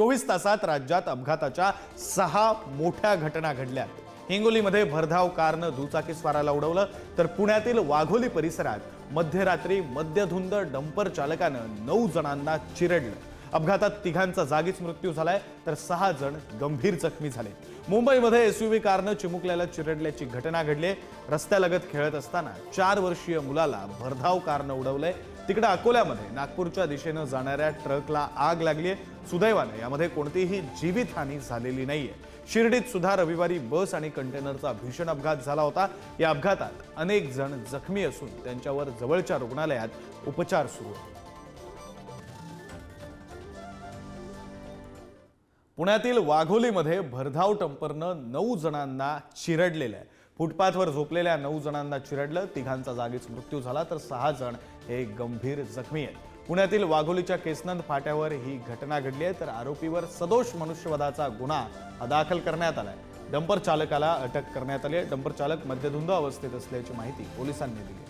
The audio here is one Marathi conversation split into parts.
चोवीस तासात राज्यात अपघाताच्या सहा मोठ्या घटना घडल्यात हिंगोलीमध्ये भरधाव कारनं दुचाकीस्वाराला उडवलं तर पुण्यातील वाघोली परिसरात मध्यरात्री मद्यधुंद डंपर चालकानं नऊ जणांना चिरडलं. अपघातात तिघांचा जागीच मृत्यू झालाय तर सहा जण गंभीर जखमी झाले. मुंबईमध्ये एसयूव्ही कारनं चिमुकल्याला चिरडल्याची घटना घडली. रस्त्यालगत खेळत असताना चार वर्षीय मुलाला भरधाव कारनं उडवलंय. तिकडे अकोल्यामध्ये नागपूरच्या दिशेनं जाणाऱ्या ट्रकला आग लागली आहे. सुदैवानं यामध्ये कोणतीही जीवितहानी झालेली नाहीये. शिर्डीत सुद्धा रविवारी बस आणि कंटेनरचा भीषण अपघात झाला होता. या अपघातात अनेक जण जखमी असून त्यांच्यावर जवळच्या रुग्णालयात उपचार सुरू आहेत. पुण्यातील वाघोलीमध्ये भरधाव टंपरनं नऊ जणांना चिरडलेलं आहे. फुटपाथवर झोपलेल्या नऊ जणांना चिरडलं तिघांचा जागीच मृत्यू झाला तर सहा जण हे गंभीर जखमी आहेत. पुण्यातील वाघोलीच्या केसनंद फाट्यावर ही घटना घडली आहे तर आरोपीवर सदोष मनुष्यवधाचा गुन्हा हा दाखल करण्यात आलाय. डंपर चालकाला अटक करण्यात आली आहे. डंपर चालक मद्यधुंद अवस्थेत असल्याची माहिती पोलिसांनी दिली आहे.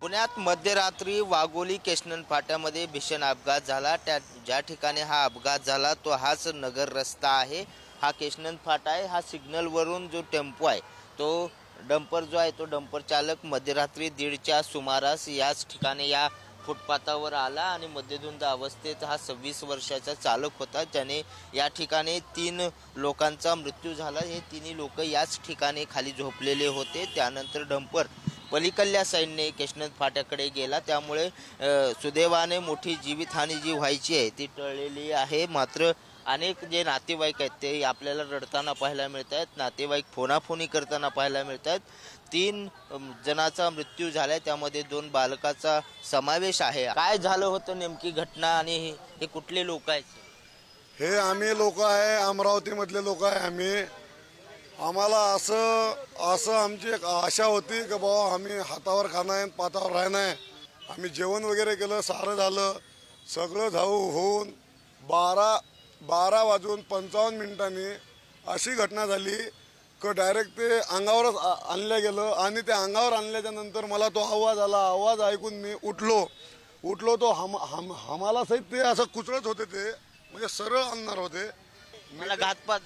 पुण्यात मध्यरात्री वाघोली केशनन फाट्यामध्ये भीषण अपघात झाला. त्या ज्या ठिकाणी हा अपघात झाला तो हाच नगर रस्ता आहे. हा केशनंद फाटा आहे. हा सिग्नलवरून जो टेम्पो आहे तो डंपर जो आहे तो डंपर चालक मध्यरात्री दीडच्या सुमारास याच ठिकाणी या फुटपाथावर आला आणि मध्यधुंद अवस्थेत हा सव्वीस वर्षाचा चालक होता. ज्याने या ठिकाणी तीन लोकांचा मृत्यू झाला. हे तिन्ही लोक याच ठिकाणी खाली झोपलेले होते. त्यानंतर डंपर पलीकडल्या साईडने केशनद फाट्याकडे गेला. त्यामुळे सुदैवाने मोठी जीवितहानी जी व्हायची आहे ती टळलेली आहे. मात्र अनेक जे नातेवाईक आहेत ते आपल्याला रडताना पाहायला मिळत आहेत नातेवाईक फोनाफोनी करताना पाहायला मिळत आहेत तीन जणाचा मृत्यू झालाय. त्यामध्ये दोन बालकाचा समावेश आहे. काय झालं होतं नेमकी घटना आणि हे- हे कुठले लोक आहेत? हे आम्ही लोक आहे अमरावतीमधले लोक आहे आम्ही. आम्हाला असं असं आमची एक आशा होती की बाबा आम्ही हातावर खाणं आहे पातावर राहणं आहे. आम्ही जेवण वगैरे केलं सारं झालं. सगळं धाऊ होऊन बारा बारा वाजून पंचावन्न मिनिटांनी अशी घटना झाली. की डायरेक्ट ते अंगावरच आ- आणलं गेलं आणि ते अंगावर आणल्याच्या नंतर मला तो आवाज आला. आवाज ऐकून मी उठलो. उठलो तो हम हम हमाला सहित ते असं कुचळत होते ते. म्हणजे सरळ आणणार होते. मला घातपात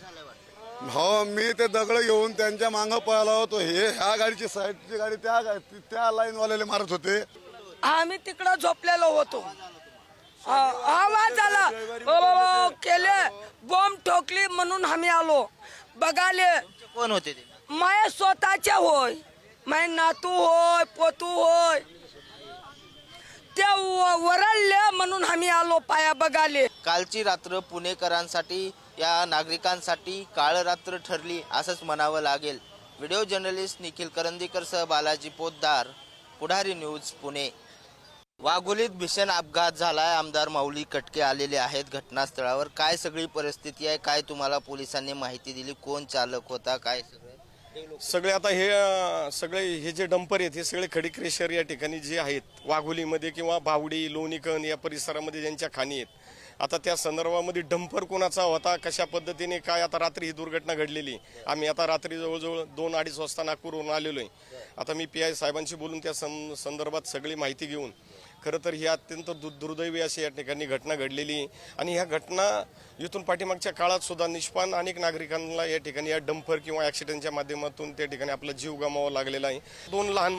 हो मी ते दगड घेऊन त्यांच्या मागं पळाला होतो. हे ह्या गाडीची साईडची गाडी त्या गा- त्या लाईन वाल्याला मारत होते. आम्ही तिकडं झोपलेलो होतो. आवाज आला. ओ, केले. बॉम्ब ठोकली म्हणून आम्ही आलो. बघाले कोण होते ते? माय स्वतःचे होय. माय नातू होय पोतू होय. ते व- वरळले म्हणून आम्ही आलो पाया बघाले. कालची रात्र पुणेकरांसाठी या नागरिकांसाठी काळ रात्र ठरली असंच म्हणावं लागेल. व्हिडिओ जर्नलिस्ट निखिल करंदीकरसह बालाजी पोद्दार पुढारी न्यूज पुणे. वाघोलीत भीषण अपघात झालाय. आमदार माऊली कटके आलेले आहेत घटनास्थळावर. काय सगळी परिस्थिती आहे? काय तुम्हाला पोलिसांनी माहिती दिली? कोण चालक होता? काय सगळं? सगळे आता हे सगळे हे जे डंपर आहेत हे सगळे खडीक्रेशर या ठिकाणी जे आहेत वाघोलीमध्ये किंवा भावडी लोणीकण या परिसरामध्ये ज्यांच्या खाणी आहेत. आता त्या संदर्भामध्ये डंपर कोणाचा होता? कशा पद्धतीने काय आता रात्री ही दुर्घटना घडलेली? आम्ही आता रात्री जवळजवळ दोन अडीच वाजता नागपूरवरून आलेलो आहे. आता मी पी आय साहेबांशी बोलून त्या सं संदर्भात सगळी माहिती घेऊन खरं तर ही अत्यंत दु दुर्दैवी अशी या ठिकाणी घटना घडलेली आहे. आणि ह्या घटना इथून पाठीमागच्या काळात सुद्धा निष्पान अनेक नागरिकांना या ठिकाणी या डंपर किंवा ॲक्सिडेंटच्या माध्यमातून त्या ठिकाणी आपला जीव गमावा लागलेला आहे दोन लहान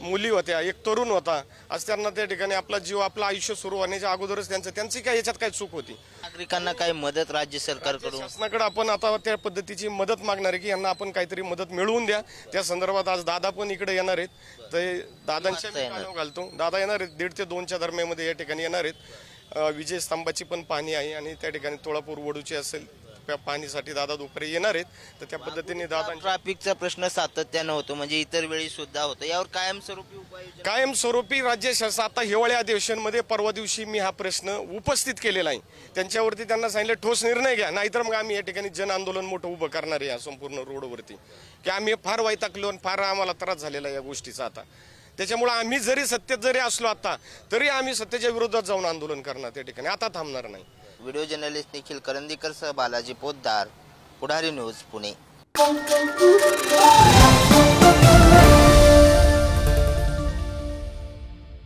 मुली होत्या एक तरुण होता. आज त्यांना त्या ठिकाणी आपला जीव आपलं आयुष्य सुरू होण्याच्या अगोदरच त्यांचं त्यांची काय याच्यात काय चूक होती? नागरिकांना काय मदत राज्य सरकारकडून? शासनाकडे आपण आता त्या पद्धतीची मदत मागणार आहे की यांना आपण काहीतरी मदत मिळवून द्या. त्या संदर्भात आज दादा पण इकडे येणार आहेत. ते दादांच्या मी कानावर घालतो. दादा येणार आहेत. दीड ते दोनच्या दरम्यामध्ये या ठिकाणी येणार आहेत. अं, विजय स्तंभाची पण पाहणी आहे आणि त्या ठिकाणी तोळापूर वडूची असेल त्या पाहणीसाठी दादा दुपारी येणार आहेत. तर त्या पद्धतीने दादांच्या ट्रॅफिकचा प्रश्न सातत्यानं होतो. म्हणजे इतर वेळी सुद्धा होतो. यावर कायमस्वरूपी उपाययोजना कायमस्वरूपी राज्य शासन आता हिवाळी अधिवेशनमध्ये परवा दिवशी मी हा प्रश्न उपस्थित केलेला आहे. त्यांच्यावरती त्यांना सांगितलं ठोस निर्णय घ्या. नाहीतर मग आम्ही या ठिकाणी जन आंदोलन मोठं उभं करणार आहे या संपूर्ण रोडवरती. की आम्ही फार वैतागलो आणि फार आम्हाला त्रास झालेला आहे या गोष्टीचा आता. त्याच्यामुळे आम्ही जरी सत्तेत जरी असलो आता तरी आम्ही सत्तेच्या विरोधात जाऊन आंदोलन करणार त्या ठिकाणी. आता थांबणार नाही. व्हिडिओ जर्नलिस्ट निखिल करंदीकरसह बालाजी पोद्दार पुढारी न्यूज पुणे.